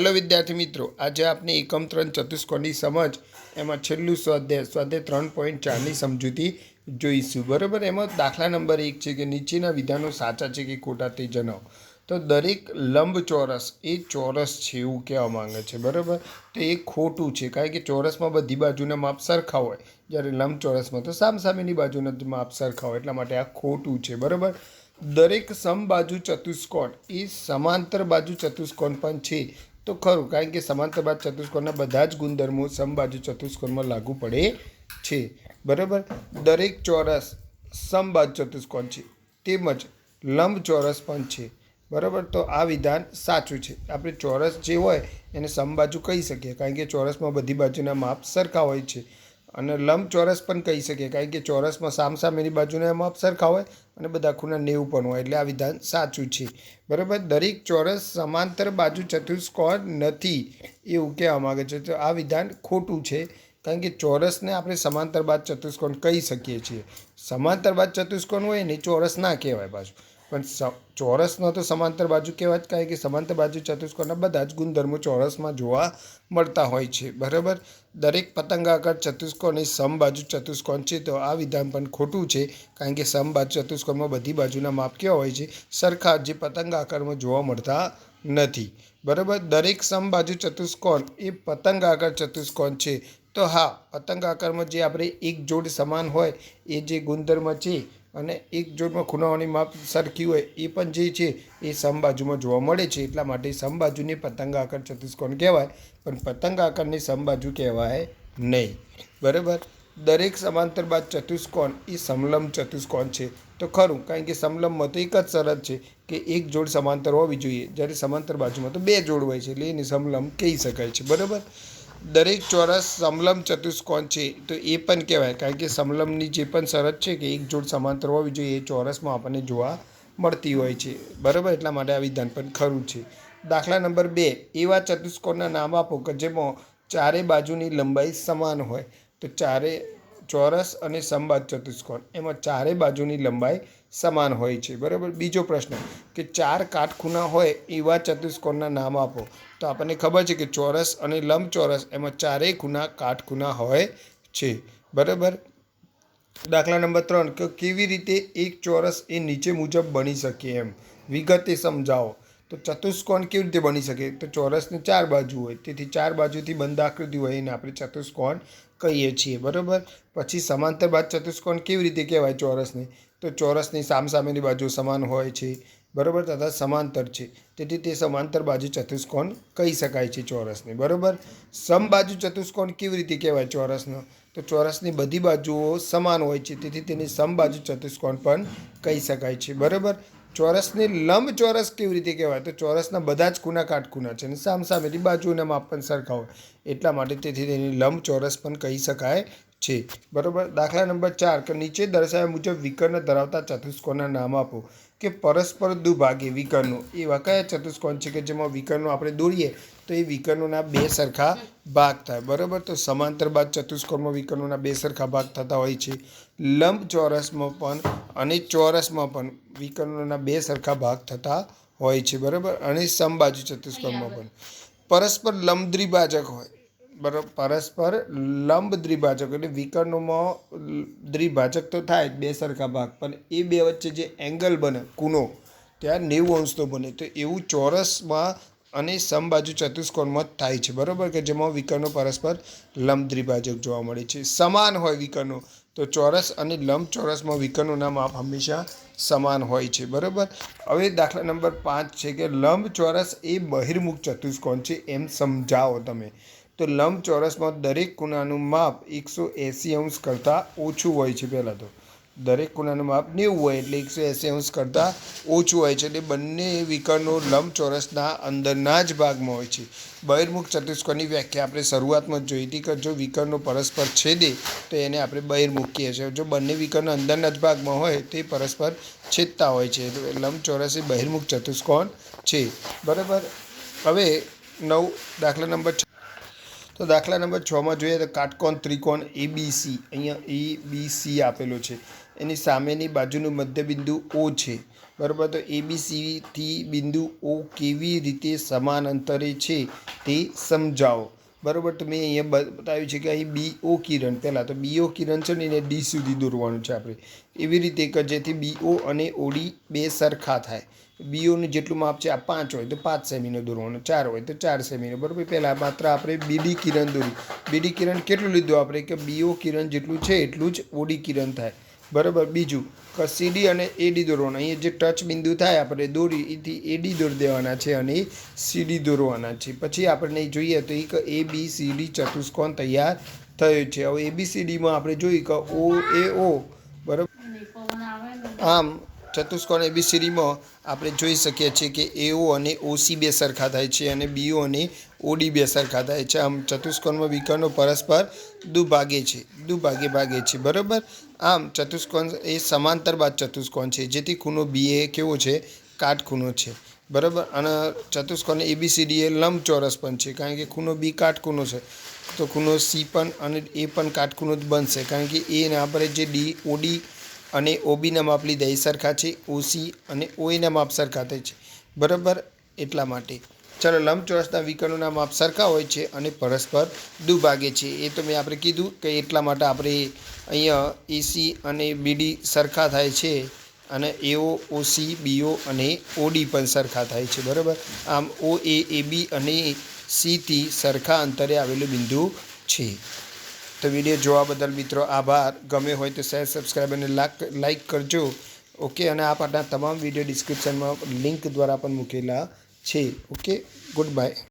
Hello વિદ્યાર્થી મિત્રો, આજે આપણે એકમ ત્રણ ચતુષ્કોણની સમજ, એમાં છેલ્લું સ્વાધ્યાય સ્વાધ્યાય ત્રણ પોઈન્ટ ચારની સમજૂતી જોઈશું. બરાબર? એમાં દાખલા નંબર એક છે કે નીચેના વિધાનો સાચા છે કે ખોટા તે જણાવો. તો દરેક લંબચોરસ એ ચોરસ છે એવું કહેવા માંગે છે. બરાબર? તો એ ખોટું છે. કારણ કે ચોરસમાં બધી બાજુના માપ સરખા હોય. જ્યારે લંબચોરસમાં તો સામસામેની બાજુના જ માપ સરખા હોય. એટલા માટે આ ખોટું છે. બરાબર? દરેક સમબાજુ ચતુષ્કોણ એ સમાંતર બાજુ ચતુષ્કોણ પણ છે. તો ખરું, કારણ કે સમાંતર બાજુ ચતુષ્કોણના બધા જ ગુણધર્મો સમબાજુ ચતુષ્કોણમાં લાગુ પડે છે. બરાબર? દરેક ચોરસ સમબાજુ ચતુષ્કોણ છે. તેમજ લંબ ચોરસ પણ છે. બરાબર? તો આ વિધાન સાચું છે. આપણે ચોરસ જે હોય એને સમબાજુ કહી શકીએ, કારણ કે ચોરસમાં બધી બાજુના માપ સરખા હોય છે. અને લંબચોરસ પણ કહી શકીએ, કારણ કે ચોરસમાં સામસામેની બાજુના એમાં સરખા હોય અને બધા ખૂણા નેવું પણ હોય, એટલે આ વિધાન સાચું છે. બરાબર? દરેક ચોરસ સમાંતર બાજુ ચતુષ્કોણ નથી એવું કહેવા માગે છે. તો આ વિધાન ખોટું છે, કારણ કે ચોરસને આપણે સમાંતર બાદ ચતુષ્કોણ કહી શકીએ છીએ. સમાંતર બાદ ચતુષ્કોણ હોય ને ચોરસ ના કહેવાય પાછું. પણ ચોરસનો તો સમાંતર બાજુ કહેવાય જ, કારણ કે સમાંતર બાજુ ચતુષ્કોણના બધા જ ગુણધર્મો ચોરસમાં જોવા મળતા હોય છે. બરાબર? દરેક પતંગાકાર ચતુષ્કોણ એ સમબાજુ ચતુષ્કોણ છે, તો આ વિધાન પણ ખોટું છે, કારણ કે સમબાજુ ચતુષ્કોણમાં બધી બાજુના માપ કેવા હોય છે? સરખા જે પતંગ આકારમાં જોવા મળતા નથી. બરાબર? દરેક સમબાજુ ચતુષ્કોણ એ પતંગ આકાર ચતુષ્કોણ છે. તો હા, પતંગ આકારમાં જે આપણે એક જોડ સમાન હોય, એ જે ગુણધર્મ છે અને એક જોડમાં ખૂણાઓની માપ સરખી હોય એ પણ જે છે એ સમબાજુમાં જોવા મળે છે. એટલા માટે સમબાજુને પતંગ આકાર ચતુષ્કોણ કહેવાય, પણ પતંગ આકારની સમબાજુ કહેવાય નહીં. બરાબર? દરેક સમાંતર બાદ ચતુષ્કોણ એ સમલંબ ચતુષ્કોણ છે. તો ખરું, કારણ કે સમલંબમાં તો એક જ શરત છે કે એક જોડ સમાંતર હોવી જોઈએ. જ્યારે સમાંતર બાજુમાં તો બે જોડ હોય છે, એટલે એને સમલંબ કહી શકાય છે. બરાબર? દરેક ચોરસ સમલંબ ચતુષ્કોણ છે, તો એ પણ કહેવાય. કારણ કે સમલંબની જે પણ શરત છે કે એક જોડ સમાંતર હોવી જોઈએ, એ ચોરસમાં આપણને જોવા મળતી હોય છે. બરાબર? એટલા માટે આ વિધાન પણ ખરું છે. દાખલા નંબર બે, એવા ચતુષ્કોણના નામ આપો કે જેમાં ચારે બાજુની લંબાઈ સમાન હોય. તો ચારે ચોરસ અને સમબાદ ચતુષ્કોણ. એમાં ચારે બાજુની લંબાઈ સમાન હોય છે. બરાબર? બીજો પ્રશ્ન, કે ચાર કાટખૂણા હોય એવા ચતુષ્કોણના નામ આપો. તો આપણને ખબર છે કે ચોરસ અને લંબચોરસ એમાં ચારેય ખૂણા કાટખૂણા હોય છે. બરાબર? દાખલા નંબર ત્રણ, કે કેવી રીતે એક ચોરસ એ નીચે મુજબ બની શકે એમ? વિગતે સમજાવો. તો ચતુષ્કોણ કેવી રીતે બની શકે? તો ચોરસની ચાર બાજુ હોય. તેથી ચાર બાજુથી બંધ આકૃતિ હોય એને આપણે ચતુષ્કોણ કહીએ છીએ. બરાબર? પછી સમાંતર બાદ ચતુષ્કોણ કેવી રીતે કહેવાય ચોરસને? તો ચોરસની સામસામેની બાજુ સમાન હોય છે. બરાબર? તથા સમાંતર છે. તેથી તે સમાંતર બાજુ ચતુષ્કોણ કહી શકાય છે ચોરસને. બરાબર? સમબાજુ ચતુષ્કોણ કેવી રીતે કહેવાય ચોરસનો? તો ચોરસની બધી બાજુઓ સમાન હોય છે. તેથી તેને સમબાજુ ચતુષ્કોણ પણ કહી શકાય છે. બરાબર? ચોરસને લંબ ચોરસ કેવી રીતે કહેવાય? તો ચોરસના બધા જ ખૂણા કાટખૂણા છે અને સામસામેની બાજુના માપ પણ સરખા હોય. એટલા માટે તેથી તેની લંબ ચોરસ પણ કહી શકાય છે. બરાબર? દાખલા નંબર ચાર, કે નીચે દર્શાવ્યા મુજબ વિકર્ણ ધરાવતા ચતુષ્કોણના નામ આપો. કે પરસ્પર દુભાગે વિકર્ણો એવા કયા ચતુષ્કોણ છે કે જેમાં વિકર્ણો આપણે દોરીએ, તો એ વિકર્ણોના બે સરખા ભાગ થાય. બરાબર? તો સમાંતર બાદ ચતુષ્કોણમાં વિકર્ણોના બે સરખા ભાગ થતા હોય છે. લંબ ચોરસમાં પણ અને ચોરસમાં પણ વિકર્ણોના બે સરખા ભાગ થતા હોય છે. બરાબર? અને સમબાજુ ચતુષ્કોણમાં પણ. પરસ્પર લંબ દ્વિભાજક હોય. બરાબર પરસ્પર લંબ દ્વિભાજક એટલે વિકર્ણોમાં દ્વિભાજક તો થાય બે સરખા ભાગ, પણ એ બે વચ્ચે જે એંગલ બને, કુનો, ત્યાં નેવું અંશનો બને. તો એવું ચોરસમાં અને સમબાજુ ચતુષ્કોણમાં થાય છે, બરાબર? કે જેમાં વિકર્ણો પરસ્પર લંબ દ્વિભાજક જોવા મળે છે. સમાન હોય વિકર્ણો, તો ચોરસ અને લંબ ચોરસમાં વિકર્ણોના માપ હંમેશા સમાન હોય છે, બરાબર? હવે દાખલા નંબર પાંચ છે કે લંબ ચોરસ એ બહિર્મુખ ચતુષ્કોણ છે, એમ સમજાવો તમે. તો લંબ ચોરસમાં દરેક ખૂણાનું માપ એકસો એંસી અંશ કરતાં ઓછું હોય છે પહેલાં તો. દરેક ખૂણાનું માપ નેવું હોય એટલે એકસો એંસી અંશ કરતાં ઓછું હોય છે એટલે બંને વિકર્ણો લંબચોરસના અંદરના જ ભાગમાં હોય છે. બહિર્મુખ ચતુષ્કોણની વ્યાખ્યા આપણે શરૂઆતમાં જોઈ હતી કે જો વિકર્ણો પરસ્પર છેદે તો એને આપણે બહિર્મુખ કહીએ છીએ. જો બંને વિકર્ણ અંદરના જ ભાગમાં હોય તો પરસ્પર છેદતા હોય છે. તો લંબચોરસ એ બહિર્મુખ ચતુષ્કોણ છે. બરાબર? હવે નવ, દાખલા નંબર તો દાખલા નંબર છમાં જોઈએ તો કાટકોણ ત્રિકોણ એ બી સી અહીંયા એ બી સી આપેલો છે. એની સામેની બાજુનું મધ્યબિંદુ ઓ છે. બરાબર? તો એબીસીથી બિંદુ ઓ કેવી રીતે સમાન અંતરે છે તે સમજાવો. બરાબર, તો મેં અહીંયા બતાવ્યું છે કે અહીં બી ઓ કિરણ, પહેલાં તો બી ઓ કિરણ છે ને એને ડી સુધી દોરવાનું છે આપણે. એવી રીતે કે જેથી બી ઓ અને ઓડી બે સરખા થાય. બીઓનું જેટલું માપ છે આ પાંચ હોય તો પાંચ સેમીનો દોરવાનો, ચાર હોય તો ચાર સેમીનો. બરાબર, પહેલાં માત્ર આપણે બીડી કિરણ દોરી. બીડી કિરણ કેટલું લીધું આપણે? કે બીઓ કિરણ જેટલું છે એટલું જ ઓડી કિરણ થાય. બરાબર બીજું કે સીડી અને એડી દોરવાનું. અહીંયા જે ટચ બિંદુ થાય આપણે દોરી એથી એડી દોરી દેવાના છે અને સીડી દોરવાના છે. પછી આપણે જોઈએ તો એક એ બી સી ડી ચતુષ્કોણ તૈયાર થયો છે. હવે એ બી સી ડીમાં આપણે જોયું કે ઓ એ ઓ બરાબર આમ ચતુષ્કોણ એબીસીડીમાં આપણે જોઈ શકીએ છીએ કે એઓ અને ઓસી બે સરખા થાય છે અને બીઓ અને ઓડી બે સરખા થાય છે. આમ ચતુષ્કોણમાં વિકર્ણો પરસ્પર દુભાગે છે, દુભાગે ભાગે છે. બરાબર? આમ ચતુષ્કોણ એ સમાંતર બાદ ચતુષ્કોણ છે, જેથી ખૂણો બી એ કેવો છે? કાટખૂણો છે. બરાબર? અને ચતુષ્કોણ એબીસીડી એ લંબચોરસ પણ છે, કારણ કે ખૂણો બી કાટખૂણો છે. તો ખૂણો સી પણ અને એ પણ કાટખૂણો જ બનશે, કારણ કે એને આપણે જે ડી ઓડી અને ઓબીના માપ લીધા એ સરખા છે ઓસી અને ઓએના માપ સરખા થાય છે. બરાબર? એટલા માટે. ચાલો, લંબચોરસના વિકર્ણોના માપ સરખા હોય છે અને પરસ્પર દુભાગે છે. એ તો મેં આપણે કીધું કે એટલા માટે આપણે અહીંયા એસી અને બીડી સરખા થાય છે અને એઓ ઓસી બીઓ અને ઓડી પણ સરખા થાય છે. બરાબર? આમ ઓ એ બી અને સીથી સરખા અંતરે આવેલું બિંદુ છે. તો વીડિયો જોવા બદલ મિત્રો આભાર. ગમે હોય તો શેર સબસ્ક્રાઈબ અને લાઈક કરજો. ઓકે અને આ પાઠના તમામ વીડિયો ડિસ્ક્રિપ્શનમાં લિંક દ્વારા પણ મૂકેલા છે. Okay good bye